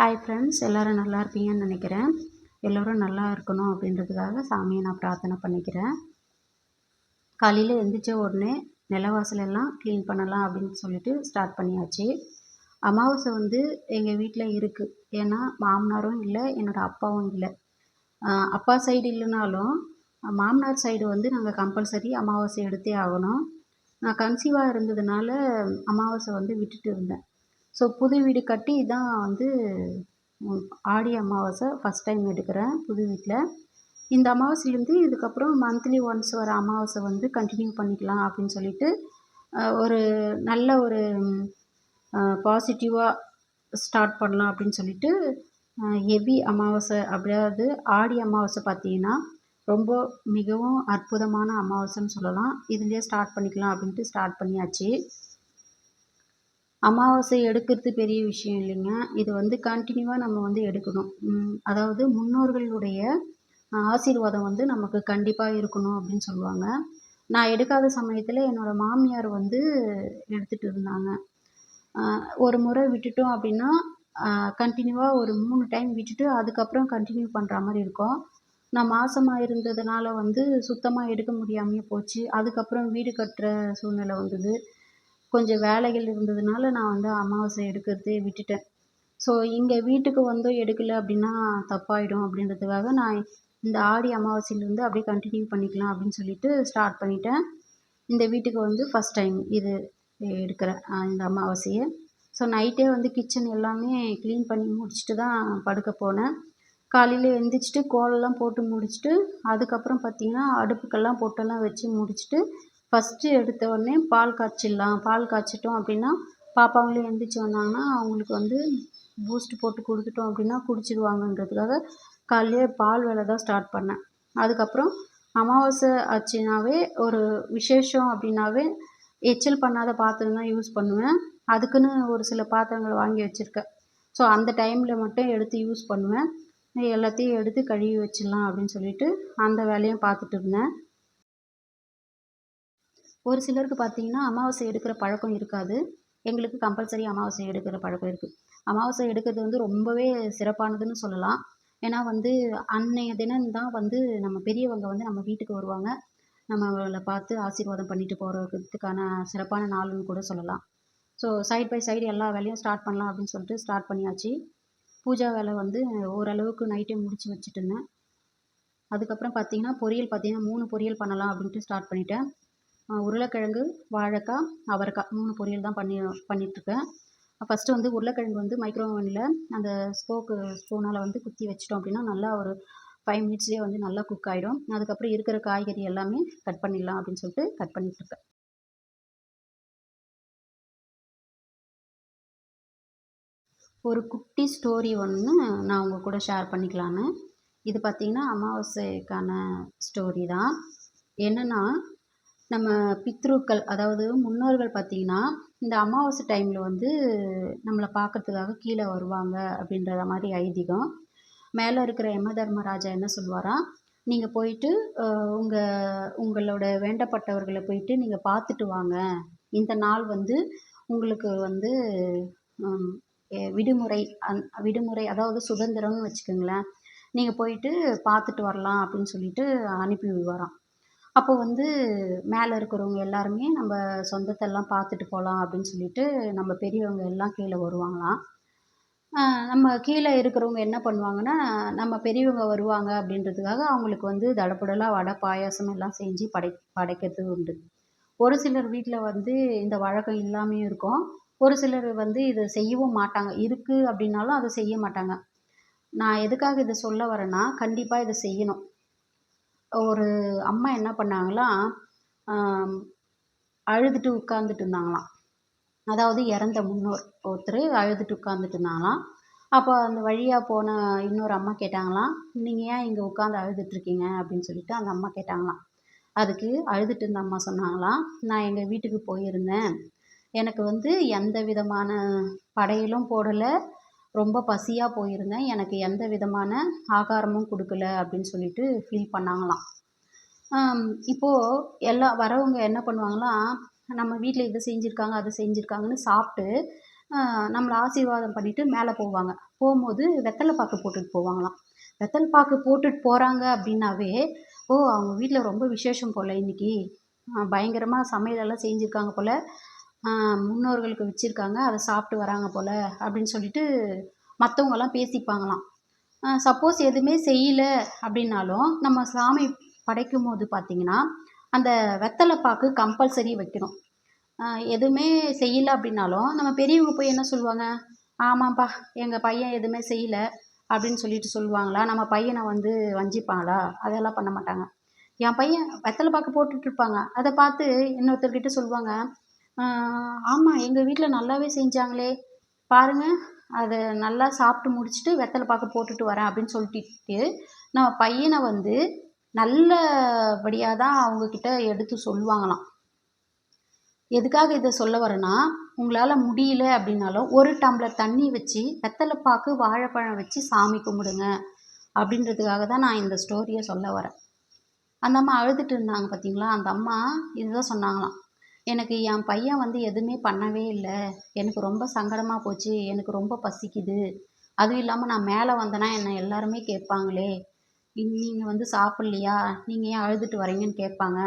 Hi friends எல்லோரும் நல்லா இருப்பீங்கன்னு நினைக்கிறேன். எல்லோரும் நல்லா இருக்கணும் அப்படின்றதுக்காக சாமியை நான் பிரார்த்தனை பண்ணிக்கிறேன். காலையில் எழுந்திரிச்ச உடனே நிலவாசலெல்லாம் க்ளீன் பண்ணலாம் அப்படின்னு சொல்லிட்டு ஸ்டார்ட் பண்ணியாச்சு. அமாவாசை வந்து எங்கள் வீட்டில் இருக்குது ஏன்னா மாமனாரும் இல்லை என்னோடய அப்பாவும் இல்லை. அப்பா சைடு இல்லைனாலும் மாமனார் சைடு வந்து நாங்கள் கம்பல்சரி அமாவாசை எடுத்தே ஆகணும். நான் கன்சீவாக இருந்ததுனால அமாவாசை வந்து விட்டுட்டு இருந்தேன். ஸோ புது வீடு கட்டி இதான் வந்து ஆடி அமாவாசை ஃபஸ்ட் டைம் எடுக்கிறேன் புது வீட்டில் இந்த அமாவாசையிலேருந்து இதுக்கப்புறம் மந்த்லி ஒன்ஸ் வர அமாவாசை வந்து கண்டினியூ பண்ணிக்கலாம் அப்படின்னு சொல்லிட்டு ஒரு நல்ல ஒரு பாசிட்டிவாக ஸ்டார்ட் பண்ணலாம் அப்படின்னு சொல்லிட்டு ஹெவி அமாவாசை அப்படியாவது ஆடி அமாவாசை பார்த்தீங்கன்னா ரொம்ப மிகவும் அற்புதமான அமாவாசைன்னு சொல்லலாம். இதுலேயே ஸ்டார்ட் பண்ணிக்கலாம் அப்படின்ட்டு ஸ்டார்ட் பண்ணியாச்சு. அமாவாசை எடுக்கிறது பெரிய விஷயம் இல்லைங்க. இது வந்து கண்டினியூவாக நம்ம வந்து எடுக்கணும். அதாவது முன்னோர்களுடைய ஆசீர்வாதம் வந்து நமக்கு கண்டிப்பாக இருக்கணும் அப்படின்னு சொல்லுவாங்க. நான் எடுக்காத சமயத்தில் என்னோடய மாமியார் வந்து எடுத்துகிட்டு இருந்தாங்க. ஒரு முறை விட்டுட்டோம் அப்படின்னா கண்டினியூவாக ஒரு மூணு டைம் விட்டுட்டு அதுக்கப்புறம் கண்டினியூ பண்ணுற மாதிரி இருக்கும். நான் மாசமாக இருந்ததுனால வந்து சுத்தமாக எடுக்க முடியாமையே போச்சு. அதுக்கப்புறம் வீடு கட்டுற சூழ்நிலை வந்தது. கொஞ்சம் வேலைகள் இருந்ததுனால நான் வந்து அமாவாசை எடுக்கிறதே விட்டுட்டேன். ஸோ இங்கே வீட்டுக்கு வந்தும் எடுக்கலை அப்படின்னா தப்பாயிடும் அப்படின்றதுக்காக நான் இந்த ஆடி அமாவாசையிலேருந்து அப்படியே கண்டினியூ பண்ணிக்கலாம் அப்படின்னு சொல்லிட்டு ஸ்டார்ட் பண்ணிட்டேன். இந்த வீட்டுக்கு வந்து ஃபஸ்ட் டைம் இது எடுக்கிறேன் இந்த அமாவாசையை. ஸோ நைட்டே வந்து கிச்சன் எல்லாமே க்ளீன் பண்ணி முடிச்சுட்டு தான் படுக்க போனேன். காலையில் எழுந்திரிச்சிட்டு கோலம்லாம் போட்டு முடிச்சுட்டு அதுக்கப்புறம் பார்த்திங்கன்னா அடுப்புக்கெல்லாம் பொட்டெல்லாம் வச்சு முடிச்சுட்டு ஃபஸ்ட்டு எடுத்த உடனே பால் காய்ச்சிடலாம். பால் காய்ச்சிட்டோம் அப்படின்னா பாப்பாங்களும் எழுந்திரிச்சி வந்தாங்கன்னா அவங்களுக்கு வந்து பூஸ்ட் போட்டு கொடுத்துட்டோம் அப்படின்னா குடிச்சிடுவாங்கன்றதுக்காக காலையிலே பால் வேலை தான் ஸ்டார்ட் பண்ணேன். அதுக்கப்புறம் அமாவாசை ஆச்சுனாவே ஒரு விசேஷம் அப்படின்னாவே எச்சில் பண்ணாத பாத்திரம் தான் யூஸ் பண்ணுவேன். அதுக்குன்னு ஒரு சில பாத்திரங்கள் வாங்கி வச்சுருக்கேன். ஸோ அந்த டைமில் மட்டும் எடுத்து யூஸ் பண்ணுவேன். எல்லாத்தையும் எடுத்து கழுவி வச்சிடலாம் அப்படின்னு சொல்லிட்டு அந்த வேலையும் பார்த்துட்டு இருந்தேன். ஒரு சிலருக்கு பார்த்தீங்கன்னா அமாவாசை எடுக்கிற பழக்கம் இருக்காது. எங்களுக்கு கம்பல்சரி அமாவாசை எடுக்கிற பழக்கம் இருக்குது அமாவாசை எடுக்கிறது வந்து ரொம்பவே சிறப்பானதுன்னு சொல்லலாம். ஏன்னா வந்து அன்னைய தினம் தான் வந்து நம்ம பெரியவங்க வந்து நம்ம வீட்டுக்கு வருவாங்க. நம்மளை பார்த்து ஆசீர்வாதம் பண்ணிட்டு போகிறதுக்கான சிறப்பான நாள்னு கூட சொல்லலாம். ஸோ சைட் பை சைடு எல்லா வேலையும் ஸ்டார்ட் பண்ணலாம் அப்படின்னு சொல்லிட்டு ஸ்டார்ட் பண்ணியாச்சு. பூஜா வேலை வந்து ஓரளவுக்கு நைட்டே முடித்து வச்சுட்டு இருந்தேன். அதுக்கப்புறம் பார்த்தீங்கன்னா பொரியல் பார்த்தீங்கன்னா மூணு பொரியல் பண்ணலாம் அப்படின்ட்டு ஸ்டார்ட் பண்ணிட்டேன். உருளைக்கிழங்கு வாழைக்காய் அவரைக்காய் மூணு பொரியல் தான் பண்ணி பண்ணிகிட்ருக்கேன் ஃபஸ்ட்டு வந்து உருளைக்கிழங்கு வந்து மைக்ரோவனில் அந்த ஸ்போக்கு ஸ்பூனால் வந்து குத்தி வச்சிட்டோம் அப்படின்னா நல்லா ஒரு ஃபைவ் மினிட்ஸ்லேயே வந்து நல்லா குக் ஆகிடும் அதுக்கப்புறம் இருக்கிற காய்கறி எல்லாமே கட் பண்ணிடலாம் அப்படின்னு சொல்லிட்டு கட் பண்ணிகிட்ருக்கேன் ஒரு குட்டி ஸ்டோரி ஒன்று நான் உங்கள் கூட ஷேர் பண்ணிக்கலான்னு இது பார்த்திங்கன்னா அமாவாசைக்கான ஸ்டோரி தான். என்னென்னா நம்ம பித்ருக்கள் அதாவது முன்னோர்கள் பார்த்திங்கன்னா இந்த அமாவாசை டைமில் வந்து நம்மளை பார்க்கறதுக்காக கீழே வருவாங்க அப்படின்றத மாதிரி ஐதீகம். மேலே இருக்கிற யம தர்மராஜா என்ன சொல்லுவாராம் நீங்கள் போயிட்டு உங்கள் உங்களோட வேண்டப்பட்டவர்களை போயிட்டு நீங்கள் பார்த்துட்டு வாங்க. இந்த நாள் வந்து உங்களுக்கு வந்து விடுமுறை அந் விடுமுறை அதாவது சுதந்திரம்னு வச்சுக்கோங்களேன். நீங்கள் போயிட்டு பார்த்துட்டு வரலாம் அப்படின்னு சொல்லிட்டு அனுப்பி விடுவாராம். அப்போ வந்து மேலே இருக்கிறவங்க எல்லாருமே நம்ம சொந்தத்தெல்லாம் பார்த்துட்டு போகலாம் அப்படின்னு சொல்லிட்டு நம்ம பெரியவங்க எல்லாம் கீழே வருவாங்களாம். நம்ம கீழே இருக்கிறவங்க என்ன பண்ணுவாங்கன்னா நம்ம பெரியவங்க வருவாங்க அப்படின்றதுக்காக அவங்களுக்கு வந்து தடப்புடலாக வடை பாயாசம் எல்லாம் செஞ்சு படை படைக்கிறது உண்டு. ஒரு சிலர் வீட்டில் வந்து இந்த வழக்கம் இல்லாமையும் இருக்கும். ஒரு சிலர் வந்து இதை செய்யவும் மாட்டாங்க. இருக்குது அப்படின்னாலும் அதை செய்ய மாட்டாங்க. நான் எதுக்காக இதை சொல்ல வரேன்னா கண்டிப்பாக இதை செய்யணும். ஒரு அம்மா என்ன பண்ணாங்களாம் அழுதுட்டு உட்காந்துட்டு இருந்தாங்களாம். அதாவது இறந்த முன்னோர் ஒருத்தர் அழுதுட்டு உட்காந்துட்டு இருந்தாங்களாம். அப்போ அந்த வழியாக போன இன்னொரு அம்மா கேட்டாங்களாம் நீங்கள் ஏன் இங்கே உட்காந்து அழுதுகிட்ருக்கீங்க அப்படின்னு சொல்லிட்டு அந்த அம்மா கேட்டாங்களாம். அதுக்கு அழுதுட்டு இருந்த அம்மா சொன்னாங்களாம் நான் எங்கள் வீட்டுக்கு போயிருந்தேன். எனக்கு வந்து எந்த விதமான படையலும் போடலை. ரொம்ப பசியாக போயிருந்தேன். எனக்கு எந்த விதமான ஆகாரமும் கொடுக்கல அப்படின்னு சொல்லிட்டு ஃபீல் பண்ணாங்களாம். இப்போது எல்லா வரவங்க என்ன பண்ணுவாங்களாம் நம்ம வீட்டில் இதை செஞ்சுருக்காங்க அதை செஞ்சுருக்காங்கன்னு சாப்பிட்டு நம்மளை ஆசீர்வாதம் பண்ணிவிட்டு மேலே போவாங்க. போகும்போது வெத்தலை பாக்கு போட்டுட்டு போவாங்களாம். வெத்தலை பாக்கு போட்டுட்டு போகிறாங்க அப்படின்னாவே ஓ அவங்க வீட்டில் ரொம்ப விசேஷம் போல் இன்னைக்கு. பயங்கரமாக சமையலெல்லாம் செஞ்சுருக்காங்க போல். முன்னோர்களுக்கு வச்சுருக்காங்க. அதை சாப்பிட்டு வராங்க போல் அப்படின்னு சொல்லிட்டு மற்றவங்கெல்லாம் பேசிப்பாங்களாம். சப்போஸ் எதுவுமே செய்யலை அப்படின்னாலும் நம்ம சாமி படைக்கும் போது பார்த்திங்கன்னா அந்த வெத்தலை பாக்கு கம்பல்சரி வைக்கணும். எதுவுமே செய்யல அப்படின்னாலும் நம்ம பெரியவங்க போய் என்ன சொல்லுவாங்க? ஆமாம்ப்பா எங்கள் பையன் எதுவுமே செய்யலை அப்படின்னு சொல்லிட்டு சொல்லுவாங்களா? நம்ம பையனை வந்து வஞ்சிப்பாங்களா? அதெல்லாம் பண்ண மாட்டாங்க. என் பையன் வெத்தலை பாக்கு போட்டுட்ருப்பாங்க அதை பார்த்து இன்னொருத்தர்கிட்ட சொல்லுவாங்க ஆமாம் எங்கள் வீட்டில் நல்லாவே செஞ்சாங்களே. பாருங்கள் அதை நல்லா சாப்பிட்டு முடிச்சுட்டு வெத்தலை பாக்கு போட்டுட்டு வரேன் அப்படின்னு சொல்லிட்டு நம்ம பையனை வந்து நல்லபடியாக தான் அவங்கக்கிட்ட எடுத்து சொல்லுவாங்களாம். எதுக்காக இதை சொல்ல வரேன்னா உங்களால் முடியல அப்படின்னாலும் ஒரு டம்ளர் தண்ணி வச்சு வெத்தலை பாக்கு வாழைப்பழம் வச்சு சாமி கும்பிடுங்க அப்படின்றதுக்காக தான் நான் இந்த ஸ்டோரியை சொல்ல வரேன். அந்த அம்மா அழுதுட்டு இருந்தாங்க பார்த்தீங்களா அந்த அம்மா இதுதான் சொன்னாங்களாம். எனக்கு என் பையன் வந்து எதுவுமே பண்ணவே இல்லை. எனக்கு ரொம்ப சங்கடமாக போச்சு. எனக்கு ரொம்ப பசிக்குது. அதுவும் இல்லாமல் நான் மேலே வந்தேன்னா என்னை எல்லாருமே கேட்பாங்களே. நீங்கள் வந்து சாப்பிட்லையா? நீங்கள் ஏன் அழுதுட்டு வரீங்கன்னு கேட்பாங்க.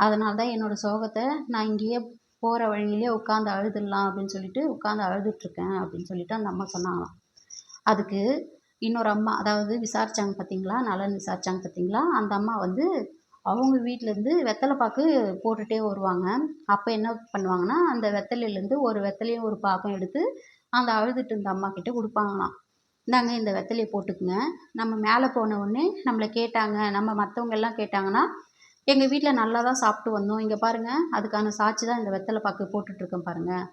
அதனால தான் என்னோடய சோகத்தை நான் இங்கேயே போகிற வழியிலே உட்காந்து அழுதுடலாம் அப்படின்னு சொல்லிட்டு உட்காந்து அழுதுட்ருக்கேன் அப்படின்னு சொல்லிட்டு அந்த அம்மா சொன்னாங்களாம். அதுக்கு இன்னொரு அம்மா அதாவது விசாரித்தாங்க பார்த்தீங்களா நலன் விசாரித்தாங்க பார்த்தீங்களா அந்த அம்மா வந்து அவங்க வீட்டிலேருந்து வெத்தலை பாக்கு போட்டுகிட்டே வருவாங்க. அப்போ என்ன பண்ணுவாங்கன்னா அந்த வெத்தலையிலேருந்து ஒரு வெத்தலையும் ஒரு பாக்கும் எடுத்து அந்த அழுதுகிட்டு இருந்த அம்மாக்கிட்ட கொடுப்பாங்களாம். இந்தாங்க இந்த வெத்தலையை போட்டுக்குங்க. நம்ம மேலே போன உடனே நம்மளை கேட்டாங்க. நம்ம மற்றவங்க எல்லாம் கேட்டாங்கன்னா எங்கள் வீட்டில் நல்லா தான் சாப்பிட்டு வந்தோம். இங்கே பாருங்கள் அதுக்கான சாட்சி தான் இந்த வெத்தலை பாக்கு போட்டுட்ருக்கேன் பாருங்கள்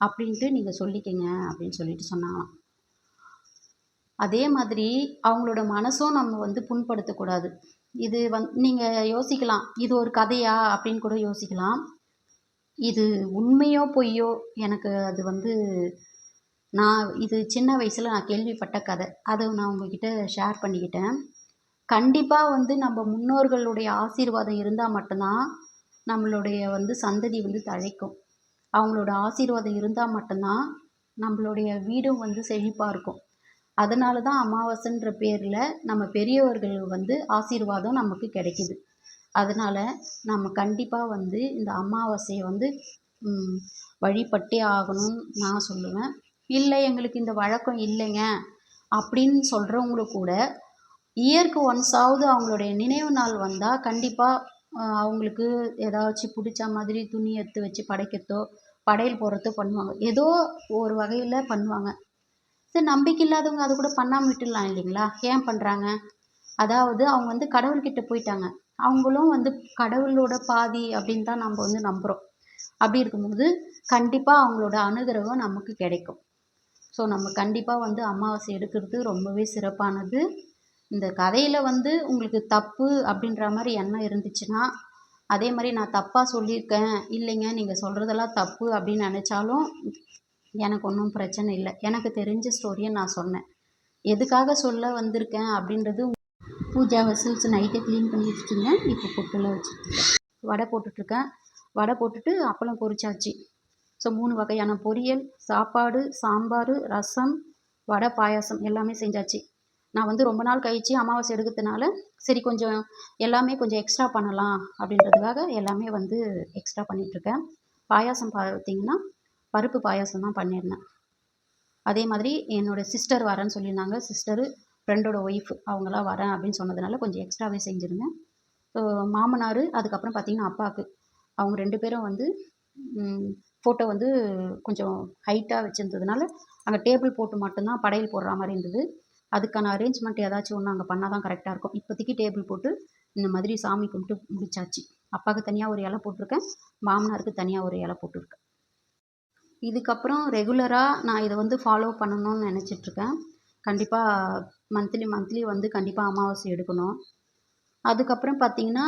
அப்படின்ட்டு நீங்கள் சொல்லிக்கங்க அப்படின்னு சொல்லிட்டு சொன்னாங்களாம். அதே மாதிரி அவங்களோட மனசும் நம்ம வந்து புண்படுத்தக்கூடாது. இது வந் நீங்கள் யோசிக்கலாம். இது ஒரு கதையா அப்படின்னு கூட யோசிக்கலாம். இது உண்மையோ பொய்யோ எனக்கு அது வந்து நான் இது சின்ன வயசில் நான் கேள்விப்பட்ட கதை. அதை நான் உங்ககிட்ட ஷேர் பண்ணிக்கிட்டேன். கண்டிப்பாக வந்து நம்ம முன்னோர்களுடைய ஆசீர்வாதம் இருந்தால் மட்டும்தான் நம்மளுடைய வந்து சந்ததி வந்து தழைக்கும். அவங்களோட ஆசீர்வாதம் இருந்தால் மட்டும்தான் நம்மளுடைய வீடும் வந்து செழிப்பாக இருக்கும். அதனால தான் அமாவாசைன்ற பேரில் நம்ம பெரியவர்கள் வந்து ஆசீர்வாதம் நமக்கு கிடைக்கிது. அதனால் நம்ம கண்டிப்பாக வந்து இந்த அமாவாசையை வந்து வழிபட்டே ஆகணும்னு நான் சொல்லுவேன். இல்லை எங்களுக்கு இந்த வழக்கம் இல்லைங்க அப்படின்னு சொல்கிறவங்களுக்கு கூட இயர்க்கு ஒன்ஸாவது அவங்களுடைய நினைவு நாள் வந்தால் கண்டிப்பாக அவங்களுக்கு ஏதாச்சும் பிடிச்ச மாதிரி துணி எடுத்து வச்சு படைக்கிறதோ படையல் போடுறதோ பண்ணுவாங்க. ஏதோ ஒரு வகையில் பண்ணுவாங்க. சரி நம்பிக்கை இல்லாதவங்க அது கூட பண்ணாமல் விட்டுடலாம் இல்லைங்களா? ஏன் பண்ணுறாங்க அதாவது அவங்க வந்து கடவுள்கிட்ட போயிட்டாங்க. அவங்களும் வந்து கடவுளோட பாதி அப்படின்னு தான் நம்ம வந்து நம்புகிறோம் அப்படி இருக்கும்போது கண்டிப்பாக அவங்களோட அனுகிரகம் நமக்கு கிடைக்கும். ஸோ நம்ம கண்டிப்பாக வந்து அமாவாசை எடுக்கிறது ரொம்பவே சிறப்பானது. இந்த கதையில் வந்து உங்களுக்கு தப்பு அப்படின்ற மாதிரி எண்ணம் இருந்துச்சுன்னா அதே மாதிரி நான் தப்பாக சொல்லியிருக்கேன் இல்லைங்க நீங்கள் சொல்கிறதெல்லாம் தப்பு அப்படின்னு நினச்சாலும் எனக்கு ஒன்றும் பிரச்சனை இல்லை. எனக்கு தெரிஞ்ச ஸ்டோரியை நான் சொன்னேன். எதுக்காக சொல்ல வந்திருக்கேன் அப்படின்றது பூஜா வெசல்ஸ் நைட்டே க்ளீன் பண்ணி வச்சுருந்தேன் இப்போ பொட்டில் வச்சுருக்கேன் வடை போட்டுட்ருக்கேன் வடை போட்டுட்டு அப்பளம் பொரிச்சாச்சு. ஸோ மூணு வகையான பொரியல் சாப்பாடு சாம்பார் ரசம் வடை பாயாசம் எல்லாமே செஞ்சாச்சு. நான் வந்து ரொம்ப நாள் கழித்து அமாவாசை எடுக்கிறதுனால சரி கொஞ்சம் எல்லாமே கொஞ்சம் எக்ஸ்ட்ரா பண்ணலாம் அப்படின்றதுக்காக எல்லாமே வந்து எக்ஸ்ட்ரா பண்ணிகிட்ருக்கேன் பாயாசம் பார்த்தீங்கன்னா பருப்பு பாயாசம் தான் பண்ணியிருந்தேன். அதே மாதிரி என்னோடய சிஸ்டர் வரேன்னு சொல்லியிருந்தாங்க. சிஸ்டரு ஃப்ரெண்டோட ஒய்ஃப் அவங்களாம் வரேன் அப்படின்னு சொன்னதுனால கொஞ்சம் எக்ஸ்ட்ராவே செஞ்சுருந்தேன். ஸோ மாமனார் அதுக்கப்புறம் பார்த்திங்கன்னா அப்பாவுக்கு அவங்க ரெண்டு பேரும் வந்து ஃபோட்டோ வந்து கொஞ்சம் ஹைட்டாக வச்சுருந்ததுனால அங்கே டேபிள் போட்டு மட்டும்தான் படையல் போடுற மாதிரி இருந்தது. அதுக்கான அரேஞ்ச்மெண்ட் ஏதாச்சும் ஒன்று அங்கே பண்ணால் தான் கரெக்டாக இருக்கும். இப்போதைக்கு டேபிள் போட்டு இந்த மாதிரி சாமி கும்பிட்டு முடிச்சாச்சு. அப்பாவுக்கு தனியாக ஒரு இலை போட்டிருக்கேன். மாமனாருக்கு தனியாக ஒரு இலை போட்டிருக்கேன். இதுக்கப்புறம் ரெகுலராக நான் இதை வந்து ஃபாலோ பண்ணணும்னு நினச்சிட்ருக்கேன். கண்டிப்பாக மந்த்லி மந்த்லி வந்து கண்டிப்பாக அமாவாசை எடுக்கணும். அதுக்கப்புறம் பார்த்தீங்கன்னா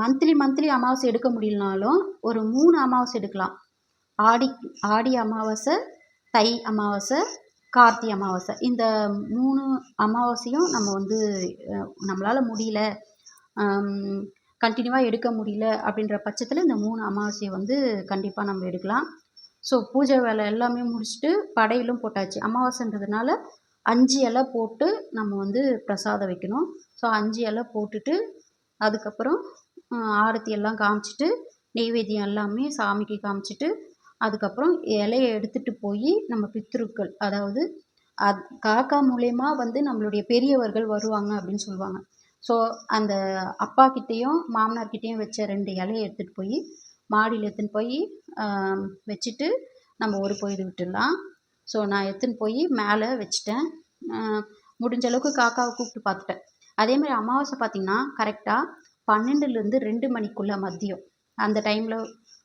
மந்த்லி மந்த்லி அமாவாசை எடுக்க முடியலனாலும் ஒரு மூணு அமாவாசை எடுக்கலாம். ஆடி ஆடி அமாவாசை தை அமாவாசை கார்த்தி அமாவாசை. இந்த மூணு அமாவாசையும் நம்ம வந்து நம்மளால் முடியல கண்டினியூவாக எடுக்க முடியல அப்படின்ற பட்சத்தில் இந்த மூணு அமாவாசையை வந்து கண்டிப்பாக நம்ம எடுக்கலாம். ஸோ பூஜை வேலை எல்லாமே முடிச்சுட்டு படையலும் போட்டாச்சு. அமாவாசைன்றதுனால அஞ்சு இலை போட்டு நம்ம வந்து பிரசாதம் வைக்கணும். ஸோ அஞ்சு இலை போட்டுட்டு அதுக்கப்புறம் ஆரத்தி எல்லாம் காமிச்சிட்டு நெய்வேத்தியம் எல்லாமே சாமிக்கு காமிச்சிட்டு அதுக்கப்புறம் இலையை எடுத்துகிட்டு போய் நம்ம பித்ருக்கள் அதாவது அத் காக்கா மூலயமா வந்து நம்மளுடைய பெரியவர்கள் வருவாங்க அப்படின்னு சொல்லுவாங்க. ஸோ அந்த அப்பாக்கிட்டேயும் மாமனார்கிட்டேயும் வச்ச ரெண்டு இலையை எடுத்துகிட்டு போய் மாடியில் எடுத்துன்னு போய் வச்சுட்டு நம்ம ஒரு பொழுது விட்டுடலாம். ஸோ நான் எடுத்துன்னு போய் மேலே வச்சுட்டேன். முடிஞ்ச அளவுக்கு காக்காவை கூப்பிட்டு பார்த்துட்டேன். அதேமாதிரி அமாவாசை பார்த்திங்கன்னா கரெக்டாக பன்னெண்டுலேருந்து ரெண்டு மணிக்குள்ளே மதியம். அந்த டைமில்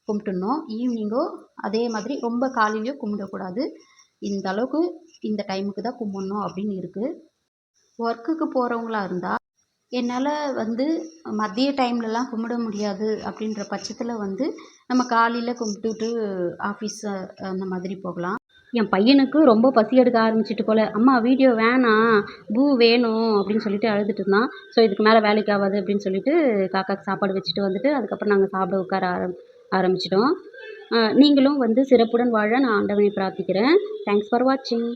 கும்பிட்டுடணும். ஈவினிங்கோ அதே மாதிரி ரொம்ப காலையிலையோ கும்பிடக்கூடாது. இந்த அளவுக்கு இந்த டைமுக்கு தான் கும்பிட்ணும் அப்படின்னு இருக்குது ஒர்க்குக்கு போகிறவங்களா இருந்தால் என்னால் வந்து மதிய டைம்லலாம் கும்பிட முடியாது அப்படின்ற பட்சத்தில் வந்து நம்ம காலையில் கும்பிட்டுட்டு ஆஃபீஸ் அந்த மாதிரி போகலாம். என் பையனுக்கு ரொம்ப பசி எடுக்க ஆரம்பிச்சிட்டு போல். அம்மா வீடியோ வேணாம் பூ வேணும் அப்படின்னு சொல்லிட்டு அழுதுட்டு இருந்தான். ஸோ இதுக்கு மேலே வேலைக்கு ஆகாது அப்படின்னு சொல்லிட்டு காக்காக்கு சாப்பாடு வச்சுட்டு வந்துட்டு அதுக்கப்புறம் நாங்கள் சாப்பிட உட்கார ஆரம் ஆரம்பிச்சிட்டோம். நீங்களும் வந்து சிறப்புடன் வாழ நான் ஆண்டவனை பிரார்த்திக்கிறேன். தேங்க்ஸ் ஃபார் வாட்சிங்